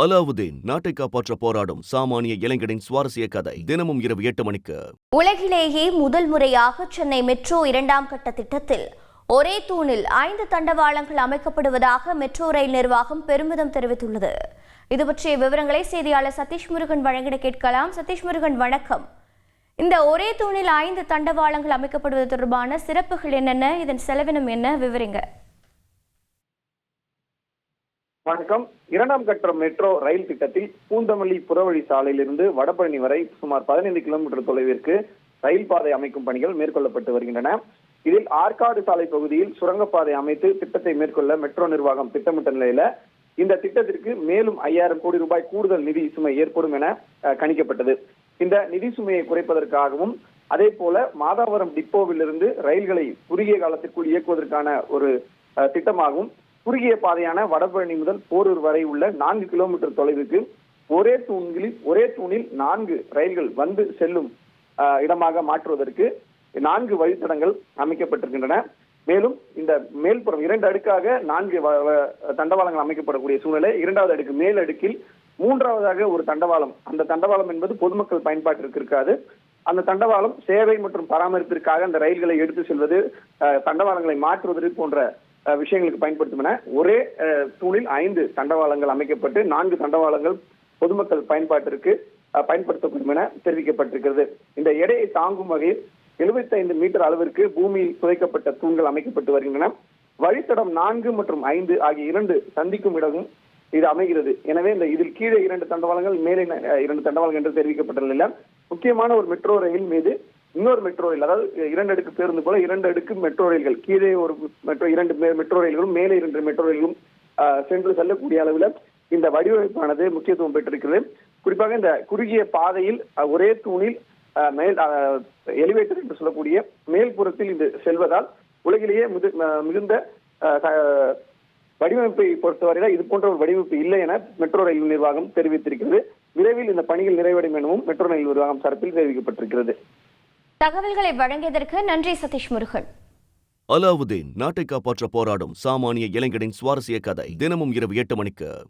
அலாவுதீன் நாட்டை காப்பாற்ற போராடும் சாமானிய இளைஞனின் சுவாரஸ்ய கதை தினமும் இரவு எட்டு மணிக்கு. உலகிலேயே முதல் முறையாக சென்னை மெட்ரோ இரண்டாம் கட்ட திட்டத்தில் ஒரே தூணில் ஐந்து தண்டவாளங்கள் அமைக்கப்படுவதாக மெட்ரோ ரயில் நிர்வாகம் பெருமிதம் தெரிவித்துள்ளது. இது பற்றிய விவரங்களை செய்தியாளர் சதீஷ் முருகன் வழங்கிட கேட்கலாம். சதீஷ் முருகன் வணக்கம். இந்த ஒரே தூணில் ஐந்து தண்டவாளங்கள் அமைக்கப்படுவது தொடர்பான சிறப்புகள் என்னென்ன? இதன் செலவினம் என்ன? விவரிங்க. வணக்கம். இரண்டாம் கட்ட மெட்ரோ ரயில் திட்டத்தில் பூந்தமல்லி புறவழி சாலையிலிருந்து வடபழனி வரை சுமார் பதினைந்து கிலோமீட்டர் தொலைவிற்கு ரயில் பாதை அமைக்கும் பணிகள் மேற்கொள்ளப்பட்டு வருகின்றன. இதில் ஆற்காடு சாலை பகுதியில் சுரங்கப்பாதை அமைத்து திட்டத்தை மேற்கொள்ள மெட்ரோ நிர்வாகம் திட்டமிட்ட நிலையில இந்த திட்டத்திற்கு மேலும் ஐயாயிரம் கோடி ரூபாய் கூடுதல் நிதி சுமை ஏற்படும் என கணிக்கப்பட்டது. இந்த நிதி சுமையை குறைப்பதற்காகவும் அதே போல மாதாவரம் டிப்போவிலிருந்து ரயில்களை குறுகிய காலத்திற்குள் இயக்குவதற்கான ஒரு திட்டமாகவும் குறுகிய பாதையான வடபழனி முதல் போரூர் வரை உள்ள நான்கு கிலோமீட்டர் தொலைவுக்கு ஒரே தூண்களில் ஒரே தூணில் நான்கு ரயில்கள் வந்து செல்லும் இடமாக மாற்றுவதற்கு நான்கு வழித்தடங்கள் அமைக்கப்பட்டிருக்கின்றன. மேலும் இந்த மேல்புறம் இரண்டு அடுக்காக நான்கு வ- வ- தண்டவாளங்கள் அமைக்கப்படக்கூடிய சூழ்நிலை இரண்டாவது அடுக்கு மேல் அடுக்கில் மூன்றாவதாக ஒரு தண்டவாளம். அந்த தண்டவாளம் என்பது பொதுமக்கள் பயன்பாட்டிற்கு இருக்காது. அந்த தண்டவாளம் சேவை மற்றும் பராமரிப்பிற்காக அந்த ரயில்களை எடுத்து செல்வது தண்டவாளங்களை மாற்றுவது போன்ற விஷயங்களுக்கு பயன்படுத்தும் என ஒரே தூணில் ஐந்து தண்டவாளங்கள் அமைக்கப்பட்டு நான்கு தண்டவாளங்கள் பொதுமக்கள் பயன்பாட்டிற்கு பயன்படுத்தப்படும் என தெரிவிக்கப்பட்டிருக்கிறது. இந்த எடையை தாங்கும் வகையில் 75 மீட்டர் அளவிற்கு பூமியில் புதைக்கப்பட்ட தூண்கள் அமைக்கப்பட்டு வருகின்றன. வழித்தடம் நான்கு மற்றும் ஐந்து ஆகிய இரண்டு சந்திக்கும் இடமும் இது அமைகிறது. எனவே இந்த இதில் கீழே இரண்டு தண்டவாளங்கள் மேலே இரண்டு தண்டவாளங்கள் என்று தெரிவிக்கப்பட்ட முக்கியமான ஒரு மெட்ரோ ரயில் மீது இன்னொரு மெட்ரோ ரயில் அதாவது இரண்டு அடுக்கு பேருந்து போல இரண்டு அடுக்கு மெட்ரோ ரயில்கள் கீழே ஒரு மெட்ரோ இரண்டு மெட்ரோ ரயில்களும் மேலே இரண்டு மெட்ரோ ரயில்களும் சென்று செல்லக்கூடிய அளவில் இந்த வடிவமைப்பானது முக்கியத்துவம் பெற்றிருக்கிறது. குறிப்பாக இந்த குறுகிய பாதையில் ஒரே தூணில் மேல் எலிவேட்டர் என்று சொல்லக்கூடிய மேல்புறத்தில் இது செல்வதால் உலகிலேயே அஹ், மிகுந்த ஆஹ், வடிவமைப்பை பொறுத்தவரையில் இது போன்ற ஒரு வடிவமைப்பு இல்லை என மெட்ரோ ரயில் நிர்வாகம் தெரிவித்திருக்கிறது. விரைவில் இந்த பணிகள் நிறைவடையும் எனவும் மெட்ரோ ரயில் நிர்வாகம் சார்பில் தெரிவிக்கப்பட்டிருக்கிறது. தகவல்களை வழங்கியதற்கு நன்றி சதீஷ் முருகன். அலாவுதீன் நாட்டை காப்பாற்ற போராடும் சாமானிய இளைஞனின் சுவாரஸ்ய கதை தினமும் இரவு எட்டு மணிக்கு.